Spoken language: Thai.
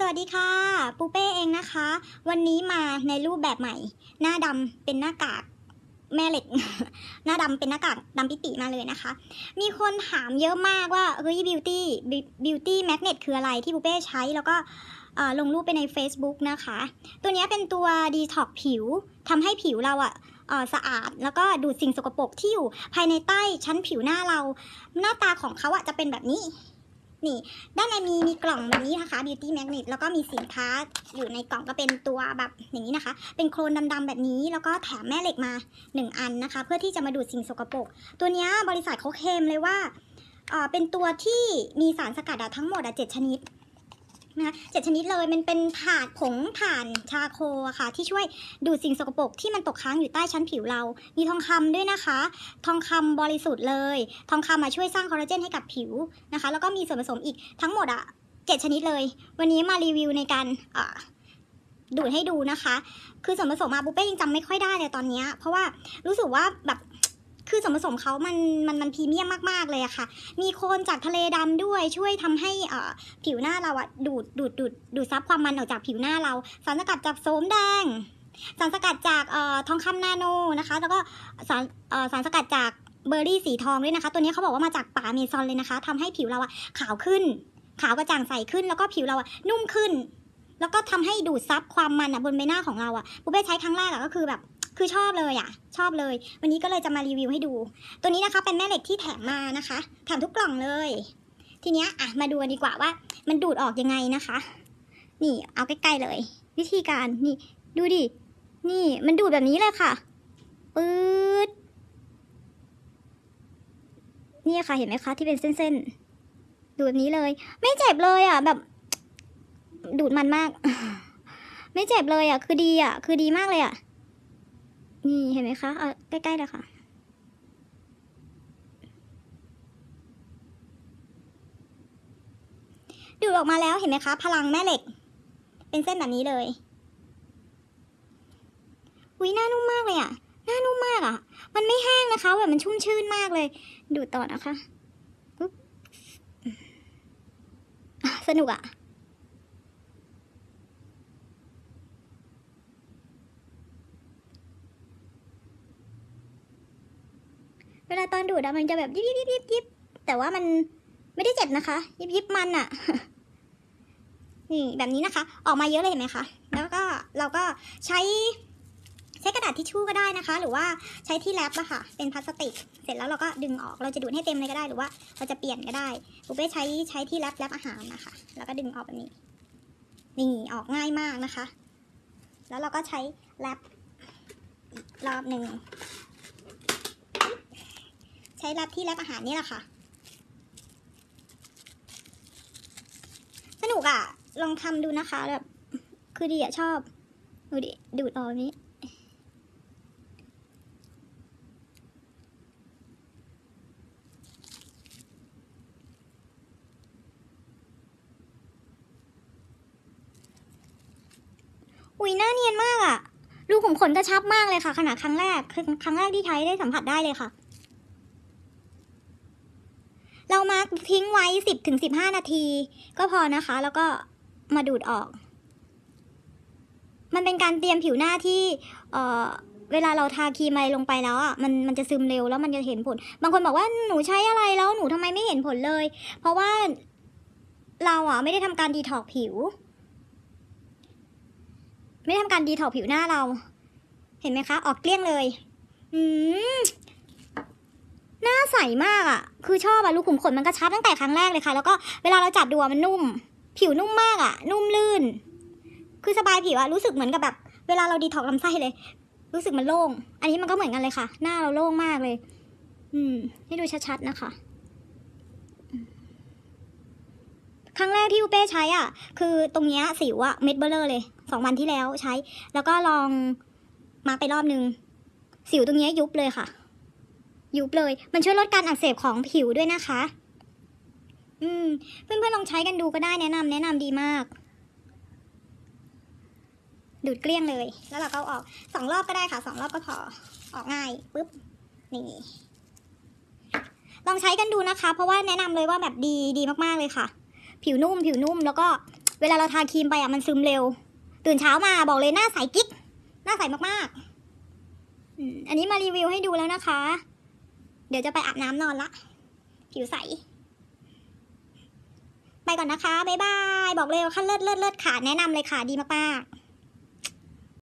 สวัสดีค่ะ ปูเป้เองนะคะ วันนี้มาในรูปแบบใหม่ หน้าดำเป็นหน้ากากแม่เหล็ก หน้าดำเป็นหน้ากากดำปิติมาเลยนะคะ มีคนถามเยอะมากว่าเฮ้ยบิวตี้บิวตี้แมกเนตคืออะไรที่ปูเป้ใช้แล้วก็ลงรูปไปใน Facebook นะคะ ตัวนี้เป็นตัวดีท็อกผิวทำให้ผิวเราอะสะอาดแล้วก็ดูดสิ่งสกปรกที่อยู่ภายในใต้ชั้นผิวหน้าเรา หน้าตาของเขาอะจะเป็นแบบนี้ นี่ด้านในมีมีกล่องแบบนี้นะคะ Beauty Magnet แล้วก็มีสินค้าอยู่ในกล่องก็เป็นตัวแบบอย่างนี้นะคะ เป็นโครนดำๆแบบนี้ แล้วก็แถมแม่เหล็กมา 1 อันนะคะ เพื่อที่จะมาดูดสิ่งสกปรกตัวนี้บริษัทเขาเคลมเลยว่าเป็นตัวที่มีสารสกัดทั้งหมดเจ็ดชนิด นะคะเจ็ดชนิดเลยมันเป็นถานผงถ่านชาโคค่ะ ที่ช่วยดูดสิ่งสกปรกที่มันตกค้างอยู่ใต้ชั้นผิวเรา มีทองคำด้วยนะคะ ทองคำบริสุทธิ์เลย ทองคำมาช่วยสร้างคอลลาเจนให้กับผิวนะคะ แล้วก็มีส่วนผสมอีกทั้งหมดอะเจ็ดชนิดเลย วันนี้มารีวิวในการดูดให้ดูนะคะ คือส่วนผสมมาบุเป้ยังจำไม่ค่อยได้เลยตอนนี้ เพราะว่ารู้สึกว่าแบบ คือส่วนผสมเขามันมันมันพรีเมียมมาก ๆ เลยอะค่ะ มีโคลนจากทะเลดำด้วยช่วยทำให้อ่าผิวหน้าเราอะดูดดูดดูดดูดซับความมันออกจากผิวหน้าเรา สารสกัดจากโสมแดง สารสกัดจากอ่อทองคำนาโนนะคะ แล้วก็สารอ่อสารสกัดจากเบอร์รี่สีทองด้วยนะคะ ตัวนี้เขาบอกว่ามาจากป่าเมซอนเลยนะคะทำให้ผิวเราอะขาวขึ้น ขาวกระจ่างใสขึ้น แล้วก็ผิวเราอะนุ่มขึ้น แล้วก็ทำให้ดูดซับความมันอะบนใบหน้าของเราอะปุ๊บไปใช้ครั้งแรกอะก็คือแบบ คือชอบเลยอะชอบเลย วันนี้ก็เลยจะมารีวิวให้ดู ตัวนี้นะคะเป็นแม่เหล็กที่แถมมานะคะแถมทุกกล่องเลย ทีเนี้ยอะมาดูดีกว่าว่า มันดูดออกยังไงนะคะ นี่เอาใกล้ๆเลย วิธีการนี่ดูดินี่มันดูดแบบนี้เลยค่ะปื๊ดนี่ค่ะเห็นไหมคะที่เป็นเส้นๆดูดแบบนี้เลย ไม่เจ็บเลยอะแบบ ดูดมันมาก ไม่เจ็บเลยอะ คือดีอะ คือดีมากเลยอะ นี่เห็นไหมคะเอาใกล้ๆเลยค่ะ ดูดออกมาแล้วเห็นไหมคะ พลังแม่เหล็ก เป็นเส้นแบบนี้เลยอุ้ยหน้านุ่มมากเลยอะหน้านุ่มมากอะมันไม่แห้งนะคะแบบมันชุ่มชื่นมากเลย ดูต่อนะคะปุ๊บอะสนุกอะเวลาตอน ดูดอะมันจะแบบยิบยิบยิบยิบแต่ว่ามันไม่ได้เจ็บนะคะ ยิบยิบมันอะนี่แบบนี้นะคะ ออกมาเยอะเลยเห็นไหมคะ แล้วก็เราก็ใช้ใช้กระดาษทิชชู่ก็ได้นะคะ หรือว่าใช้ที่แรปอะค่ะ เป็นพลาสติก เสร็จแล้วเราก็ดึงออก เราจะดูดให้เต็มเลยก็ได้ หรือว่าเราจะเปลี่ยนก็ได้ปุ๊บเป้ใช้ใช้ที่แรปแรปอาหารนะคะ แล้วก็ดึงออกแบบนี้ นี่ออกง่ายมากนะคะ แล้วเราก็ใช้แรปอีกรอบหนึ่ง ช้แรปที่แรปอาหารนี่แหละค่ะ สนุกอะลองทำดูนะคะแบบคือดีอะชอบดูดิดูดออกนี้อุ้ยหน้าเนียนมากอะรูขุมขนกระชับมากเลยค่ะ ขนาดครั้งแรกคือครั้งแรกที่ใช้ได้สัมผัสได้เลยค่ะ เรามาทิ้งไว้สิบถึงสิบห้านาที ก็พอนะคะ แล้วก็มาดูดออก มันเป็นการเตรียมผิวหน้าที่เอ่อเวลาเราทาครีมอะไรลงไปแล้วอะมันมันจะซึมเร็วแล้วมันจะเห็นผล บางคนบอกว่าหนูใช้อะไรแล้วหนูทำไมไม่เห็นผลเลย เพราะว่าเราอะไม่ได้ทำการดีท็อกผิว ไม่ได้ทำการดีท็อกผิวหน้าเรา เห็นไหมคะ ออกเกลี้ยงเลย อืม หน้าใสมากอะ่ะ คือชอบอะรูขุมขนมันกระชับตั้งแต่ครั้งแรกเลยค่ะ แล้วก็เวลาเราจับดูมันนุ่ม ผิวนุ่มมากอะ่ะ นุ่มลื่น คือสบายผิวอะรู้สึกเหมือนกับแบบ เวลาเราดีท็อกซ์ลำไส้เลย รู้สึกมันโล่ง อันนี้มันก็เหมือนกันเลยค่ะ หน้าเราโล่งมากเลย อืม ให้ดูชัดๆนะคะ ครั้งแรกที่อูเป้ใช้อะ คือตรงเนี้ยสิวอะเม็ดเบลเลอร์เลย สองวันที่แล้วใช้ แล้วก็ลองมาไปรอบนึง สิวตรงเนี้ยยุบเลยค่ะ ยุบเลย มันช่วยลดการอักเสบของผิวด้วยนะคะ อืม เพื่อนๆลองใช้กันดูก็ได้แนะนำแนะนำดีมาก ดูดเกลี้ยงเลย แล้วเราก็ออกสองรอบก็ได้ค่ะสองรอบก็พอ ออกง่ายปุ๊บ นี่ ลองใช้กันดูนะคะ เพราะว่าแนะนำเลยว่าแบบดีดีมากๆเลยค่ะ ผิวนุ่ม ผิวนุ่ม แล้วก็เวลาเราทาครีมไปอะมันซึมเร็ว ตื่นเช้ามาบอกเลยหน้าใสกิ๊ก หน้าใสมากๆอันนี้มารีวิวให้ดูแล้วนะคะ เดี๋ยวจะไปอาบน้ำนอนละ ผิวใส ไปก่อนนะคะ บ๊ายบาย บอกเลยว่าขั้นเลิศเลิศเลิศค่ะ แนะนำเลยค่ะ ดีมากๆ